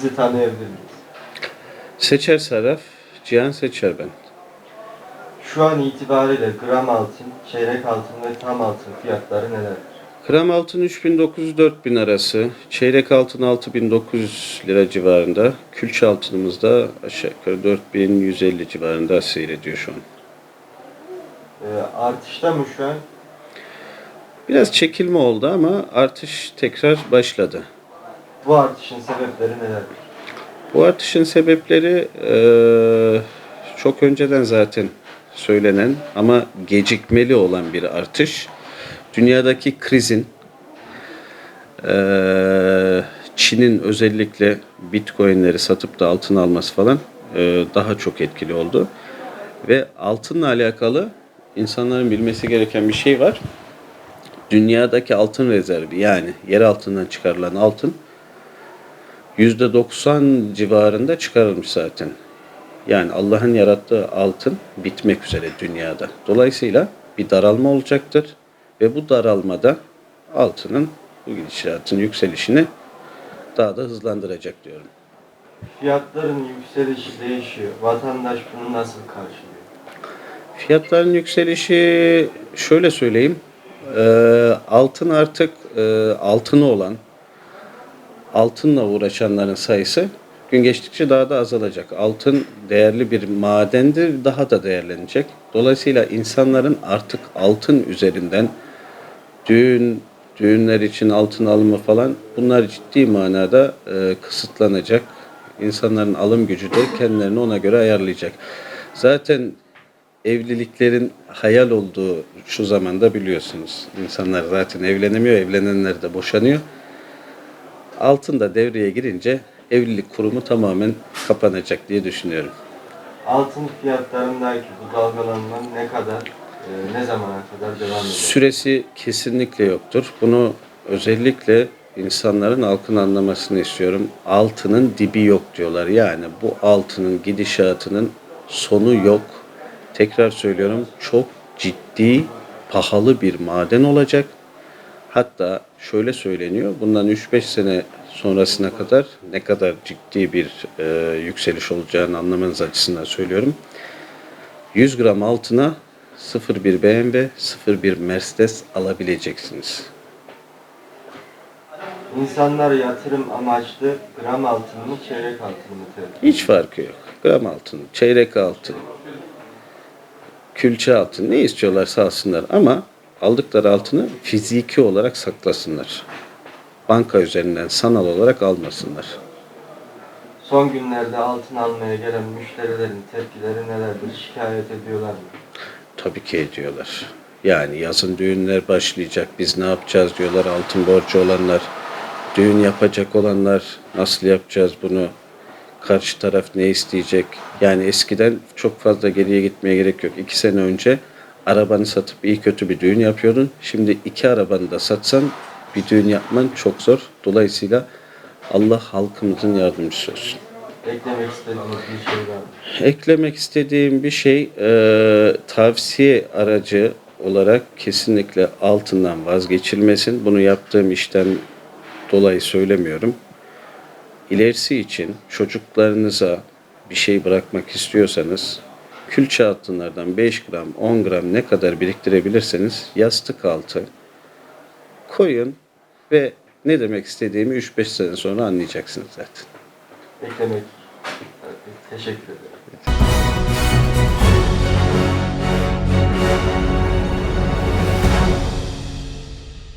Sizi tanıyabilir miyiz? Seçer Saraf, Cihan Seçer ben. Şu an itibariyle gram altın, çeyrek altın ve tam altın fiyatları nelerdir? Gram altın 3900-4000 arası, çeyrek altın 6900 lira civarında, külçe altınımız da aşağı yukarı 4150 civarında seyrediyor şu an. Ee, artışta mı şu an? Biraz çekilme oldu ama artış tekrar başladı. Bu artışın sebepleri nelerdir? Bu artışın sebepleri eee, çok önceden zaten söylenen ama gecikmeli olan bir artış. Dünyadaki krizin eee, Çin'in özellikle bitcoinleri satıp da altın alması falan eee, daha çok etkili oldu. Ve altınla alakalı insanların bilmesi gereken bir şey var. Dünyadaki altın rezervi yani yer altından çıkarılan altın %90 civarında çıkarılmış zaten. Yani Allah'ın yarattığı altın bitmek üzere dünyada. Dolayısıyla bir daralma olacaktır ve bu daralmada altının bu gidişatın yükselişini daha da hızlandıracak diyorum. Fiyatların yükselişi değişiyor. Vatandaş bunu nasıl karşılıyor? Fiyatların yükselişi şöyle söyleyeyim. Ee, altın artık e, altını olan altınla uğraşanların sayısı gün geçtikçe daha da azalacak. Altın değerli bir madendir, daha da değerlenecek. Dolayısıyla insanların artık altın üzerinden düğün, düğünler için altın alımı falan bunlar ciddi manada e, kısıtlanacak. İnsanların alım gücü de kendilerini ona göre ayarlayacak. Zaten evliliklerin hayal olduğu şu zamanda biliyorsunuz. İnsanlar zaten evlenemiyor, evlenenler de boşanıyor. Altın da devreye girince evlilik kurumu tamamen kapanacak diye düşünüyorum. Altın fiyatlarındaki bu dalgalanma ne kadar, e, ne zamana kadar devam edecek? Süresi kesinlikle yoktur. Bunu özellikle insanların halkın anlamasını istiyorum. Altının dibi yok diyorlar. Yani bu altının gidişatının sonu yok. Tekrar söylüyorum çok ciddi, pahalı bir maden olacak. Hatta şöyle söyleniyor. Bundan 3-5 sene sonrasına kadar ne kadar ciddi bir e, yükseliş olacağını anlamanız açısından söylüyorum. 100 gram altına 01 BMW, 01 Mercedes alabileceksiniz. İnsanlar yatırım amaçlı gram altın mı, çeyrek altın mı tercih Hiç farkı yok. Gram altın, çeyrek altın, külçe altın ne istiyorlarsa alsınlar ama aldıkları altını fiziki olarak saklasınlar. Banka üzerinden sanal olarak almasınlar. Son günlerde altın almaya gelen müşterilerin tepkileri nelerdir? Şikayet ediyorlar mı? Tabii ki ediyorlar. Yani yazın düğünler başlayacak. Biz ne yapacağız diyorlar altın borcu olanlar. Düğün yapacak olanlar nasıl yapacağız bunu? Karşı taraf ne isteyecek? Yani eskiden çok fazla geriye gitmeye gerek yok. İki sene önce arabanı satıp iyi kötü bir düğün yapıyordun. Şimdi iki arabanı da satsan bir düğün yapman çok zor. Dolayısıyla Allah halkımızın yardımcısı olsun. Eklemek istediğiniz bir şey var mı? Eklemek istediğim bir şey e, tavsiye aracı olarak kesinlikle altından vazgeçilmesin. Bunu yaptığım işten dolayı söylemiyorum. İlerisi için çocuklarınıza bir şey bırakmak istiyorsanız külçe altınlardan 5 gram, 10 gram ne kadar biriktirebilirseniz yastık altı koyun ve ne demek istediğimi 3-5 sene sonra anlayacaksınız zaten. Beklemek. Teşekkür ederim. Evet.